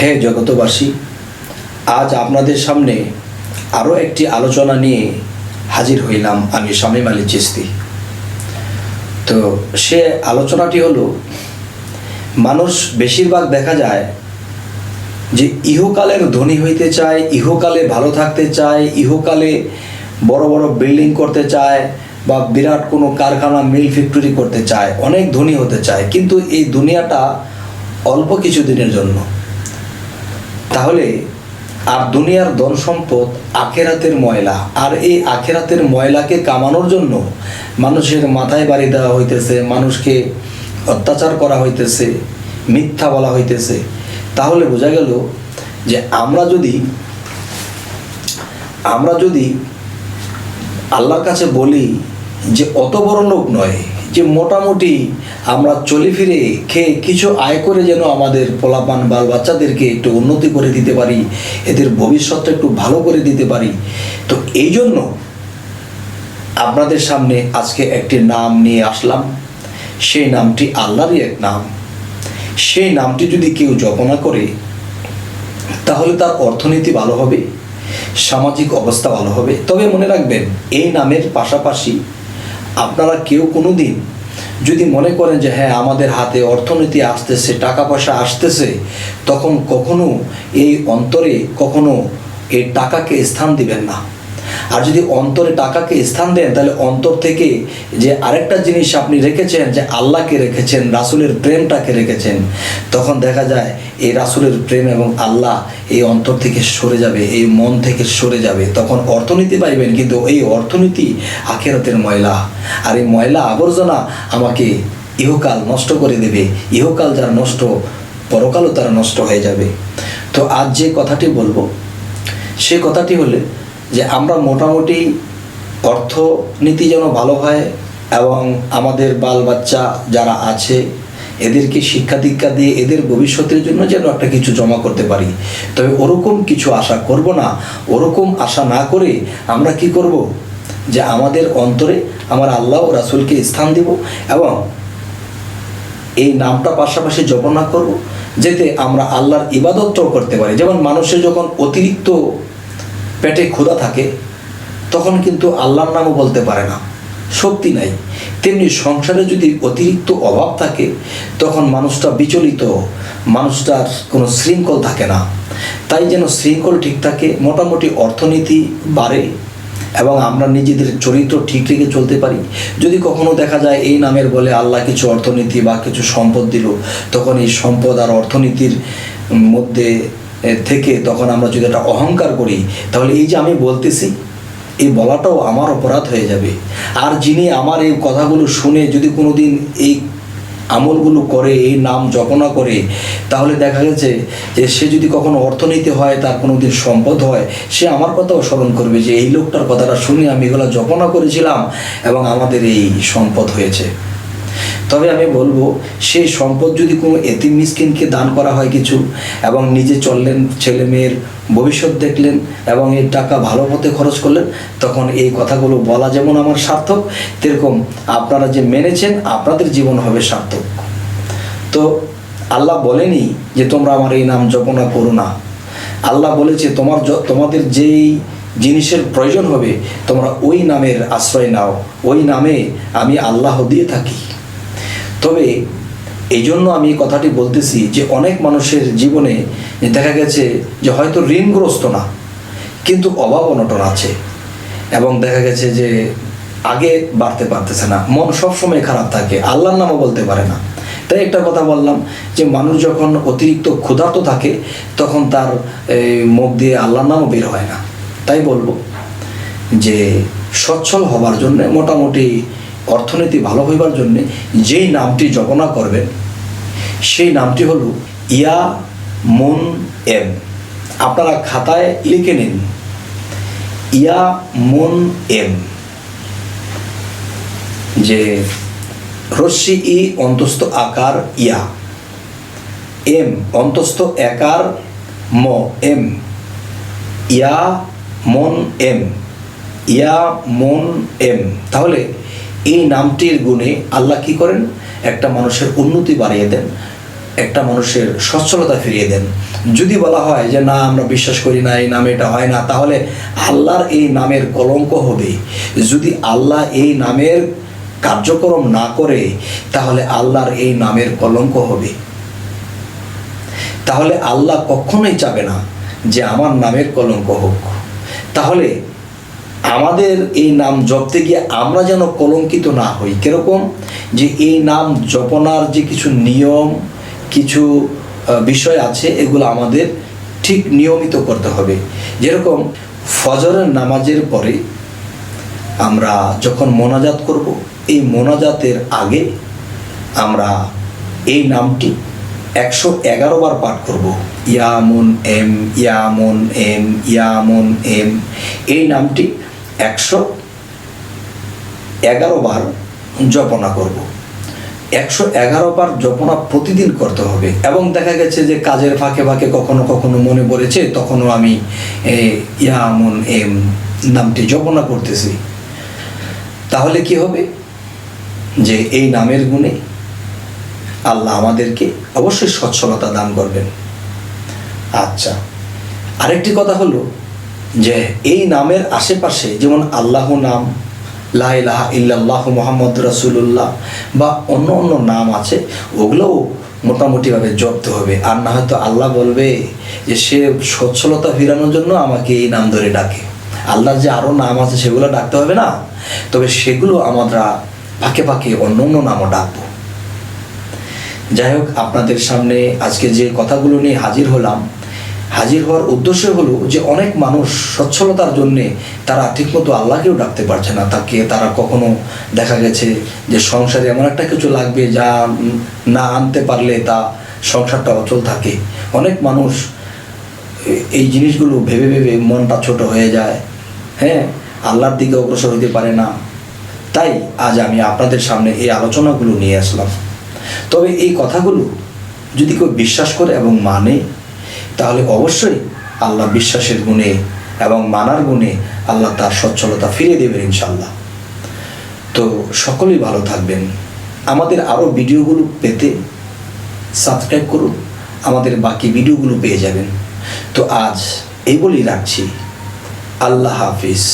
হে জগতবাসী আজ আপনাদের সামনে আরও একটি আলোচনা নিয়ে হাজির হইলাম আমি শামীম আলী চিস্তি তো সে আলোচনাটি হলো, মানুষ বেশিরভাগ দেখা যায় যে ইহকালের ধনী হইতে চায়, ইহকালে ভালো থাকতে চায়, ইহকালে বড় বড় বিল্ডিং করতে চায় বা বিরাট কোনো কারখানা, মিল ফ্যাক্টরি করতে চায়, অনেক ধনী হতে চায়। কিন্তু এই দুনিয়াটা অল্প কিছু দিনের জন্য। তাহলে আর দুনিয়ার ধন সম্পদ আখেরাতের ময়লা। আর এই আখেরাতের ময়লাকে কামানোর জন্য মানুষের মাথায় বাড়ি দেওয়া হইতেছে, মানুষকে অত্যাচার করা হইতেছে, মিথ্যা বলা হইতেছে। তাহলে বোঝা গেল যে আমরা যদি আমরা যদি আল্লাহর কাছে বলি যে অত বড় লোক নয় যে মোটামুটি আমরা চলে ফিরে খেয়ে কিছু আয় করে যেন আমাদের পোলাপান বাল বাচ্চাদেরকে একটু উন্নতি করে দিতে পারি, এদের ভবিষ্যৎটা একটু ভালো করে দিতে পারি। তো এই জন্য আপনাদের সামনে আজকে একটি নাম নিয়ে আসলাম। সেই নামটি আল্লাহরই এক নাম। সেই নামটি যদি কেউ জপনা করে, তাহলে তার অর্থনীতি ভালো হবে, সামাজিক অবস্থা ভালো হবে। তবে মনে রাখবেন, এই নামের পাশাপাশি আপনারা কেউ কোনো দিন যদি মনে করেন যে হ্যাঁ আমাদের হাতে অর্থনীতি আসতেছে টাকা পয়সা আসতেছে, তখন কখনো এই অন্তরে কখনো এই টাকাকে স্থান দিবেন না। আর যদি অন্তরে টাকাকে স্থান দেন, তাহলে অন্তর থেকে যে আরেকটা জিনিস আপনি রেখেছেন, যে আল্লাহকে রেখেছেন, রাসুলের প্রেমটাকে রেখেছেন, তখন দেখা যায় এই রাসুলের প্রেম এবং আল্লাহ এই অন্তর থেকে সরে যাবে, এই মন থেকে সরে যাবে। তখন অর্থনীতি পাইবেন, কিন্তু এই অর্থনীতি আখেরাতের ময়লা। আর এই ময়লা আবর্জনা আমাকে ইহকাল নষ্ট করে দেবে। ইহকাল যারা নষ্ট, পরকালও তারা নষ্ট হয়ে যাবে। তো আজ যে কথাটি বলব, সে কথাটি হলে যে আমরা মোটামুটি অর্থনীতি যেন ভালো হয় এবং আমাদের বাল বাচ্চা যারা আছে, এদেরকে শিক্ষা দীক্ষা দিয়ে এদের ভবিষ্যতের জন্য যেন একটা কিছু জমা করতে পারি। তবে ওরকম কিছু আশা করব না। ওরকম আশা না করে আমরা কি করব? যে আমাদের অন্তরে আমার আল্লাহ ও রাসুলকে স্থান দিব এবং এই নামটা পাশাপাশি জপনা করব, যেতে আমরা আল্লাহর ইবাদতটাও করতে পারি। যেমন মানুষের যখন অতিরিক্ত পেটে ক্ষুধা থাকে, তখন কিন্তু আল্লাহর নামও বলতে পারে না। শক্তি নাই। তেমনি সংসারে যদি অতিরিক্ত অভাব থাকে, তখন মানুষটা বিচলিত, মানুষটার কোনো শৃঙ্খল থাকে না। তাই যেন শৃঙ্খল ঠিক থাকে, মোটামুটি অর্থনীতি বাড়ে এবং আমরা নিজেদের চরিত্র ঠিক রেখে চলতে পারি। যদি কখনো দেখা যায় এই নামের বলে আল্লাহ কিছু অর্থনীতি বা কিছু সম্পদ দিল, তখন এই সম্পদ আর অর্থনীতির মধ্যে থেকে তখন আমরা যদি একটা অহংকার করি, তাহলে এই যে আমি বলতেছি, এই বলাটাও আমার অপরাধ হয়ে যাবে। আর যিনি আমার এই কথাগুলো শুনে যদি কোনো দিন এই আমলগুলো করে, এই নাম জপনা করে, তাহলে দেখা গেছে যে সে যদি কখনো অর্থনীতি হয়, তার কোনো দিন সম্পদ হয়, সে আমার কথাও স্মরণ করবে যে এই লোকটার কথাটা শুনে আমি এগুলো জপনা করেছিলাম এবং আমাদের এই সম্পদ হয়েছে। তবে আমি বলব, সেই সম্পদ যদি কোনো এতিম মিসকিনকে দান করা হয় কিছু, এবং নিজে চললেন ছেলে মেয়ের ভবিষ্যৎ দেখলেন, এবং এই টাকা ভালো পথে খরচ করলেন, তখন এই কথাগুলো বলা যেমন আমার সার্থক, তেরকম আপনারা যে মেনেছেন, আপনাদের জীবন হবে সার্থক। তো আল্লাহ বলেনি যে তোমরা আমার এই নাম জপনা করো না। আল্লাহ বলেছে, তোমার তোমাদের যেই জিনিসের প্রয়োজন হবে, তোমরা ওই নামের আশ্রয় নাও, ওই নামে আমি আল্লাহ দিয়ে থাকি। তবে এই জন্য আমি কথাটি বলতেছি যে অনেক মানুষের জীবনে দেখা গেছে যে হয়তো ঋণগ্রস্ত না, কিন্তু অভাব অনটন আছে এবং দেখা গেছে যে আগে বাড়তে পারতেছে না, মন সবসময় খারাপ থাকে, আল্লাহর নামও বলতে পারে না। তাই একটা কথা বললাম যে মানুষ যখন অতিরিক্ত ক্ষুধার্ত থাকে, তখন তার মুখ দিয়ে আল্লাহর নামও বের হয় না। তাই বলব যে সচ্ছল হবার জন্য মোটামুটি অর্থনীতি ভালো হইবার জন্য যেই নামটি জপনা করবেন, সেই নামটি হলো ইয়া মন এম। আপনারা খাতায় লিখে নিন, ইয়া মন এম। যে রশ্মি ই অন্তস্থ আকার ইয়া, এম অন্তস্থ একার ম, এম। ইয়া মন এম, ইয়া মন এম। তাহলে এই নামটির গুণে আল্লাহ কি করেন? একটা মানুষের উন্নতি বাড়িয়ে দেন, একটা মানুষের সচ্ছলতা ফিরিয়ে দেন। যদি বলা হয় যে, না, আমরা বিশ্বাস করি না, এই নামে এটা হয় না, তাহলে আল্লাহর এই নামের কলঙ্ক হবে। যদি আল্লাহ এই নামের কার্যক্রম না করে, তাহলে আল্লাহর এই নামের কলঙ্ক হবে। তাহলে আল্লাহ কখনোই চাবে না যে, আমার নামের কলঙ্ক হোক। তাহলে আমাদের এই নাম জপতে গিয়ে আমরা যেন কলঙ্কিত না হই। কীরকম? যে এই নাম জপনার যে কিছু নিয়ম, কিছু বিষয় আছে, এগুলো আমাদের ঠিক নিয়মিত করতে হবে। যেরকম ফজরের নামাজের পরে আমরা যখন মোনাজাত করব, এই মোনাজাতের আগে আমরা এই নামটি একশো এগারো বার পাঠ করব। ইয়ামুন এম ইয়ামুন এম ইয়ামুন এম। এই নামটি একশো এগারো বার জপনা করব। একশো এগারো বার জপনা প্রতিদিন করতে হবে। এবং দেখা গেছে যে কাজের ফাঁকে ফাঁকে কখনো কখনো মনে পড়েছে, তখনও আমি ইয়ামুন এম নামটি জপনা করতেছি। তাহলে কি হবে? যে এই নামের গুণে আল্লাহ আমাদেরকে অবশ্যই সচ্ছলতা দান করবেন। আচ্ছা আরেকটি কথা হলো যে এই নামের আশেপাশে যেমন আল্লাহ নাম, লা ইলাহা ইল্লাল্লাহ মোহাম্মদ রাসূলুল্লাহ বা অন্য অন্য নাম আছে, ওগুলোও মোটামুটিভাবে জব্দ হবে। আর না হয়তো আল্লাহ বলবে যে সে সচ্ছলতা ফিরানোর জন্য আমাকে এই নাম ধরে ডাকে। আল্লাহর যে আরও নাম আছে সেগুলো ডাকতে হবে না? তবে সেগুলো আমরা ফাঁকে ফাঁকে অন্য অন্য নামও ডাকবো। যাই হোক, আপনাদের সামনে আজকে যে কথাগুলো নিয়ে হাজির হলাম, হাজির হওয়ার উদ্দেশ্য হলো যে অনেক মানুষ সচ্ছলতার জন্যে তারা ঠিকমতো আল্লাহকেও ডাকতে পারছে না। তাকে তারা কখনো দেখা গেছে যে সংসারে এমন একটা কিছু লাগবে যা না আনতে পারলে তা সংসারটা অচল থাকে। অনেক মানুষ এই জিনিসগুলো ভেবে ভেবে মনটা ছোট হয়ে যায়। হ্যাঁ আল্লাহর দিকে অগ্রসর হতে পারে না। তাই আজ আমি আপনাদের সামনে এই আলোচনাগুলো নিয়ে আসলাম। তবে এই কথাগুলো যদি কেউ বিশ্বাস করে এবং মানে তাহলে অবশ্যই আল্লাহ বিশ্বাসের গুণে এবং মানার গুণে আল্লাহ তার সচ্ছলতা ফিরিয়ে দেবেন ইনশাল্লাহ তো সকলেই ভালো থাকবেন। আমাদের আরও ভিডিওগুলো পেতে সাবস্ক্রাইব করুন। আমাদের বাকি ভিডিওগুলো পেয়ে যাবেন। তো আজ এই বলেই রাখছি। আল্লাহ হাফিজ।